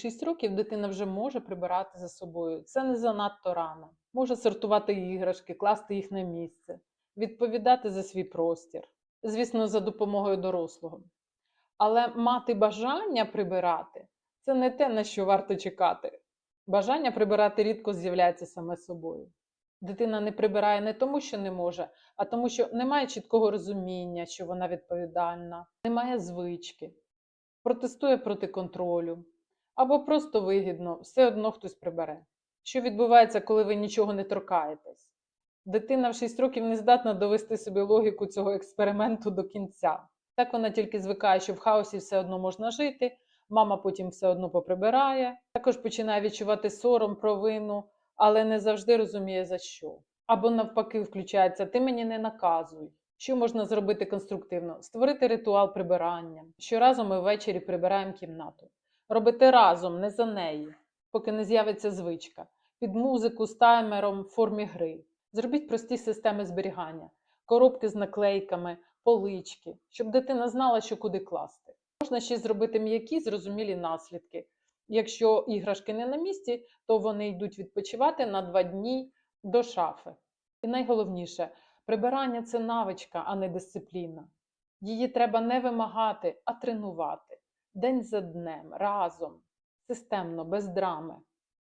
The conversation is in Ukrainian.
6 років дитина вже може прибирати за собою. Це не занадто рано. Може сортувати іграшки, класти їх на місце, відповідати за свій простір, звісно, за допомогою дорослого. Але мати бажання прибирати це не те, на що варто чекати. Бажання прибирати рідко з'являється саме собою. Дитина не прибирає не тому, що не може, а тому, що немає чіткого розуміння, що вона відповідальна, немає звички, протестує проти контролю або просто вигідно, все одно хтось прибере. Що відбувається, коли ви нічого не торкаєтесь? Дитина в 6 років не здатна довести собі логіку цього експерименту до кінця. Так вона тільки звикає, що в хаосі все одно можна жити, мама потім все одно поприбирає, також починає відчувати сором, провину, але не завжди розуміє за що. Або навпаки, включається ти мені не наказуй. Що можна зробити конструктивно? Створити ритуал прибирання. Щоразу ми ввечері прибираємо кімнату. Робити разом, не за неї, поки не з'явиться звичка. Під музику з таймером в формі гри. Зробіть прості системи зберігання, коробки з наклейками, полички, щоб дитина знала, що куди класти. Можна ще зробити м'які, зрозумілі наслідки. Якщо іграшки не на місці, то вони йдуть відпочивати на два дні до шафи. І найголовніше, прибирання це навичка, а не дисципліна. Її треба не вимагати, а тренувати день за днем, разом, системно, без драми.